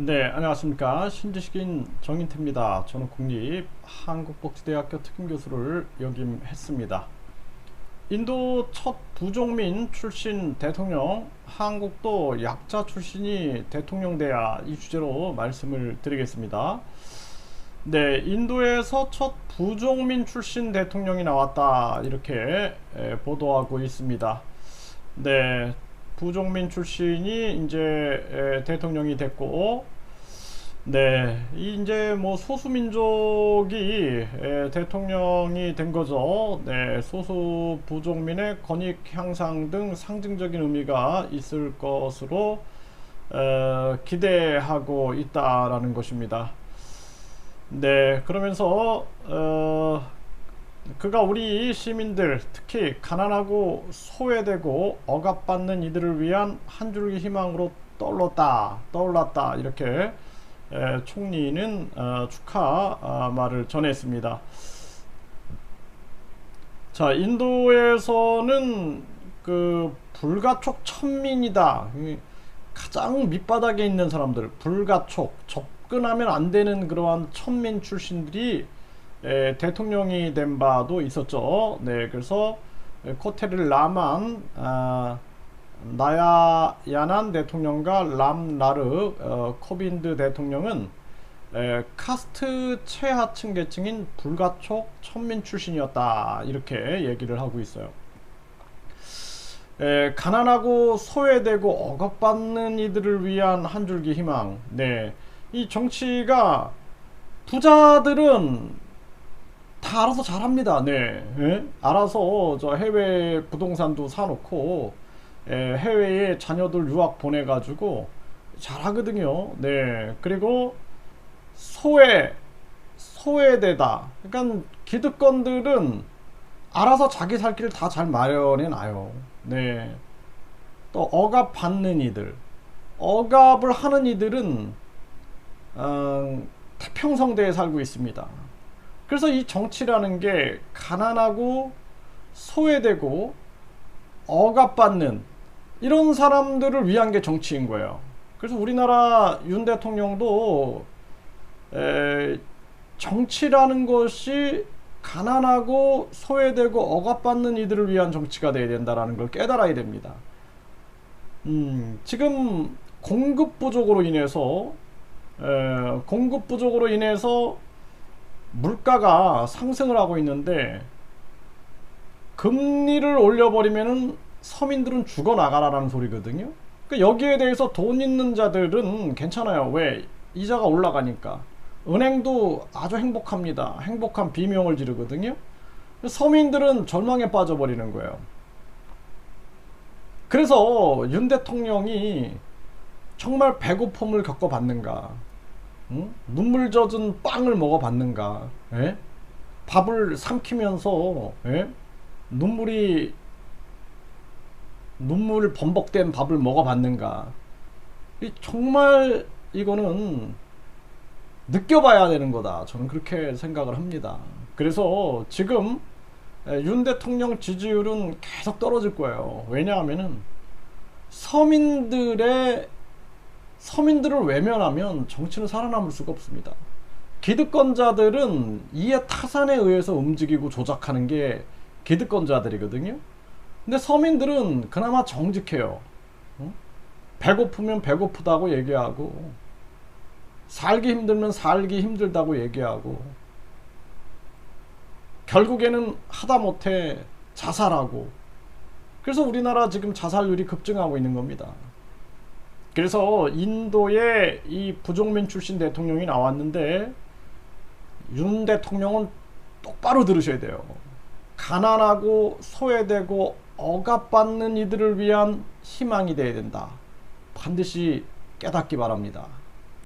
네, 안녕하십니까. 신지식인 정인태입니다. 저는 국립 한국복지대학교 특임교수를 역임했습니다. 인도 첫 부족민 출신 대통령, 한국도 약자 출신이 대통령 돼야 이 주제로 말씀을 드리겠습니다. 네, 인도에서 첫 부족민 출신 대통령이 나왔다. 이렇게 에, 보도하고 있습니다. 네, 부족민 출신이 이제 에, 대통령이 됐고, 네, 이 이제 뭐 소수민족이 에, 대통령이 된 거죠. 네, 소수 부족민의 권익 향상 등 상징적인 의미가 있을 것으로 에, 기대하고 있다라는 것입니다. 네, 그러면서 어, 그가 우리 시민들 특히 가난하고 소외되고 억압받는 이들을 위한 한 줄기 희망으로 떠올랐다 떠올랐다 이렇게 에, 총리는 어, 축하 아, 말을 전했습니다. 자 인도에서는 그 불가촉 천민이다 이 가장 밑바닥에 있는 사람들 불가촉 접근하면 안 되는 그러한 천민 출신들이 에, 대통령이 된 바도 있었죠. 네, 그래서 코테르 라만 아, 나야야난 대통령과 람나르 어, 코빈드 대통령은 에, 카스트 최하층 계층인 불가촉 천민 출신이었다 이렇게 얘기를 하고 있어요. 에, 가난하고 소외되고 억압받는 이들을 위한 한 줄기 희망. 네, 이 정치가 부자들은 다 알아서 잘합니다. 네, 예? 알아서 저 해외 부동산도 사놓고 예, 해외에 자녀들 유학 보내가지고 잘하거든요. 네, 그리고 소외 소외되다. 그러니까 기득권들은 알아서 자기 살 길을 다 잘 마련해 놔요. 네, 또 억압 받는 이들, 억압을 하는 이들은 어, 태평성대에 살고 있습니다. 그래서 이 정치라는 게 가난하고 소외되고 억압받는 이런 사람들을 위한 게 정치인 거예요. 그래서 우리나라 윤 대통령도 에, 정치라는 것이 가난하고 소외되고 억압받는 이들을 위한 정치가 돼야 된다라는 걸 깨달아야 됩니다. 음, 지금 공급 부족으로 인해서 에, 공급 부족으로 인해서 물가가 상승을 하고 있는데 금리를 올려버리면은 서민들은 죽어나가라라는 소리거든요. 그러니까 여기에 대해서 돈 있는 자들은 괜찮아요. 왜? 이자가 올라가니까. 은행도 아주 행복합니다. 행복한 비명을 지르거든요. 서민들은 절망에 빠져버리는 거예요. 그래서 윤 대통령이 정말 배고픔을 겪어봤는가? 응? 눈물 젖은 빵을 먹어봤는가? 에? 밥을 삼키면서 에? 눈물이 눈물 범벅된 밥을 먹어봤는가? 이 정말 이거는 느껴봐야 되는 거다. 저는 그렇게 생각을 합니다. 그래서 지금 윤 대통령 지지율은 계속 떨어질 거예요. 왜냐하면은 서민들의 서민들을 외면하면 정치는 살아남을 수가 없습니다. 기득권자들은 이해 타산에 의해서 움직이고 조작하는 게 기득권자들이거든요. 근데 서민들은 그나마 정직해요. 배고프면 배고프다고 얘기하고, 살기 힘들면 살기 힘들다고 얘기하고, 결국에는 하다못해 자살하고, 그래서 우리나라 지금 자살률이 급증하고 있는 겁니다. 그래서 인도에 이 부족민 출신 대통령이 나왔는데 윤 대통령은 똑바로 들으셔야 돼요. 가난하고 소외되고 억압받는 이들을 위한 희망이 돼야 된다. 반드시 깨닫기 바랍니다.